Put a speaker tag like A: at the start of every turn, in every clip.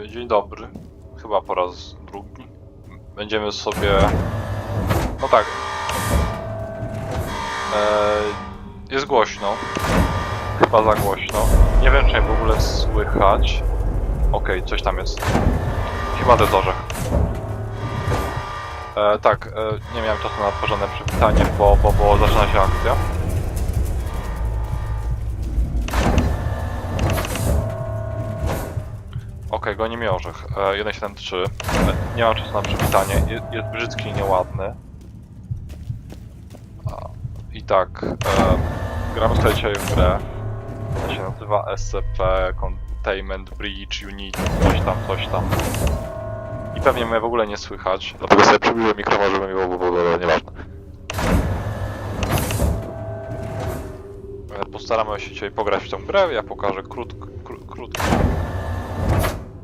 A: E, Dzień dobry. Chyba po raz drugi. Będziemy sobie. No tak. E, jest głośno. Chyba za głośno. Nie wiem, czy w ogóle słychać. Okej, coś tam jest. Chyba dedorzech. E, tak, e, nie miałem czasu na porządne przywitanie, bo, bo, bo zaczyna się akcja. Okej, goni mnie orzech. E, 173. E, nie mam czasu na przywitanie. Je, jest brzydki i nieładny. A, I tak, e, gramy sobie dzisiaj w grę. Ona się nazywa SCP Containment Breach Unit, coś tam, coś tam. I pewnie mnie w ogóle nie słychać, dlatego sobie przybliżyłem mikrofon, żeby mi było w ogóle nieważne. E, Postaramy się dzisiaj pograć w tę grę, ja pokażę krótk, kró, krótki,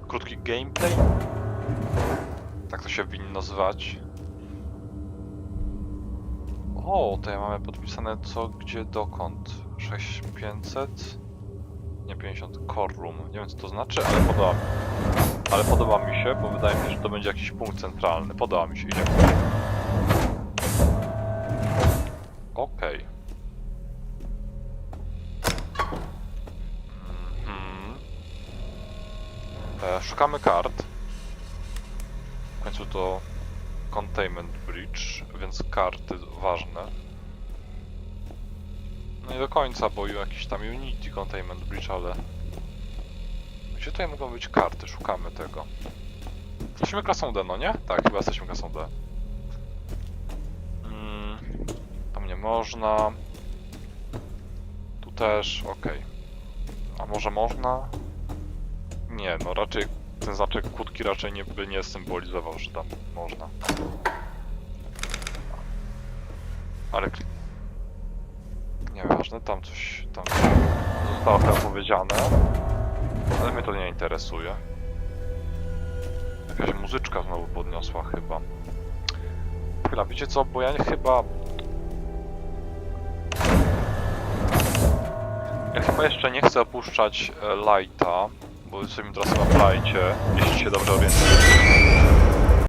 A: krótki gameplay. Tak to się winno zwać. O, tutaj mamy podpisane co, gdzie, dokąd. 6500? Nie 50, core room. Nie wiem co to znaczy, ale podoba mi Ale podoba mi się, bo wydaje mi się, że to będzie jakiś punkt centralny. Podoba mi się, idziemy. E, szukamy kart. W końcu to Containment Bridge, więc karty ważne. No nie do końca, bo jakiś tam Unity Containment Bridge, ale... Gdzie tutaj mogą być karty? Szukamy tego. Jesteśmy klasą D, no nie? Tak, chyba jesteśmy klasą D. Mm, tam nie można. Tu też, okej. A może można? Nie, no raczej ten znaczek kłódki raczej nie, by nie symbolizował, że tam można. Ale... Nieważne, tam coś... tam zostało tam powiedziane. Ale mnie to nie interesuje. Jakaś muzyczka znowu podniosła chyba. Chwila, wiecie co, bo ja nie- chyba... Ja chyba jeszcze nie chcę opuszczać e, Lighta, bo jesteśmy teraz na Lightie, jeśli się dobrze orientuję.